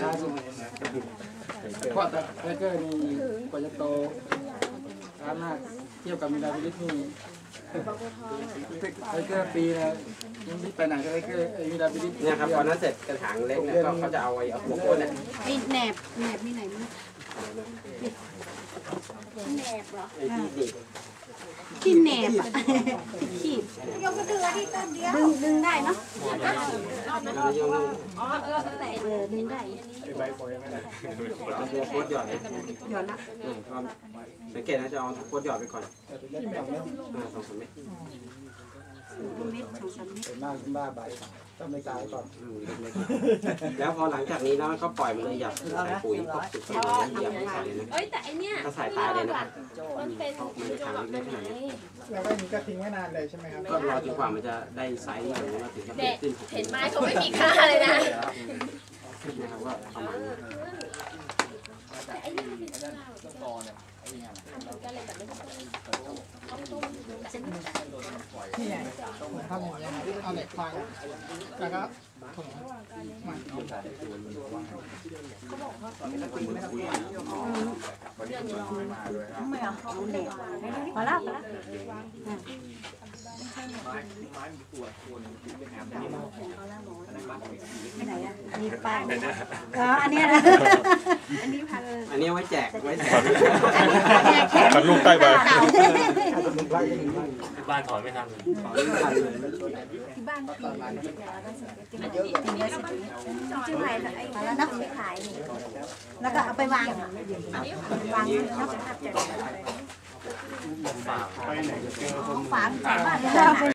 ช้าสุดเพราะแต่ไทเกอร์นี่กว่าจะโตช้ามากเทียบกับมิลาบิลิสนี่ไทเกอร์ปีนะยังไม่ไปไหนก็ไทเกอร์ไอ้มิลาบิลิสเนี่ยครับพอนั้นเสร็จกระถางเล็กเนี่ยก็เขาจะเอาไอ้เอาหัวโคนเนี่ยไอ้แหนบแหนบมีไหนมั้ยแหนบเหรอไอ้ที่ดีดที่แหนบอะ ที่ขีดดึงดึงได้เนาะแล้วยังเออดึงได้เอาหัวโคตรหยอดเลยหย่อนละอืมก็สังเกตนะจะเอาโคตรหยอดไปก่อนอ่าสองสามเม็ดเม็ดสองสามเม็ดเป็นมากเป็นบ้าใบ ต้องไม่ตายก่อนอืมเล็กๆแล้วพอหลังจากนี้แล้วก็ปล่อยมันเลยหยับใส่ปุ๋ยพวกสุดๆเลยหยับใส่เลยนะเอ้ยแต่ไอเนี้ยถ้าใส่ตายเลยนะครับมันเป็นเพราะมันจะทำเล็กๆขนาดนี้แล้วก็นี้ก็ทิ้งไว้นานเลยใช่ไหมครับก็รอจนกว่ามันจะได้ไซส์อย่างนี้มาถึงจะเปลี่เด็ยนกสิ้นเห็นไม้เขาไม่มีค่าเลยนะนะครับว่าประมาณนี้แต่ไอ้นี่มันเป็นค่าทำเหมือนกันเลยแต่ไม่ต้องเอาตุ้มนี่ ไงทำอย่างนี้ยครับเอาเหล็กฟังแล้วก็ถุงมันไม่เอาเอาแหนบพอละพอละไปไหนอะมีปลาอ๋ออันเนี้ยนะอันนี้พันอันนี้ไว้แจกไว้แจกกันลูกใต้ใบ บ้านถอนไม่ทันเลยที่บ้านปีปีละสิบชื่อใหม่ไอ้แล้วนาะไปขายนี่แล้วก็เอาไปวางวางแล้วก็ทับใจฝากฝางบ้านเราไป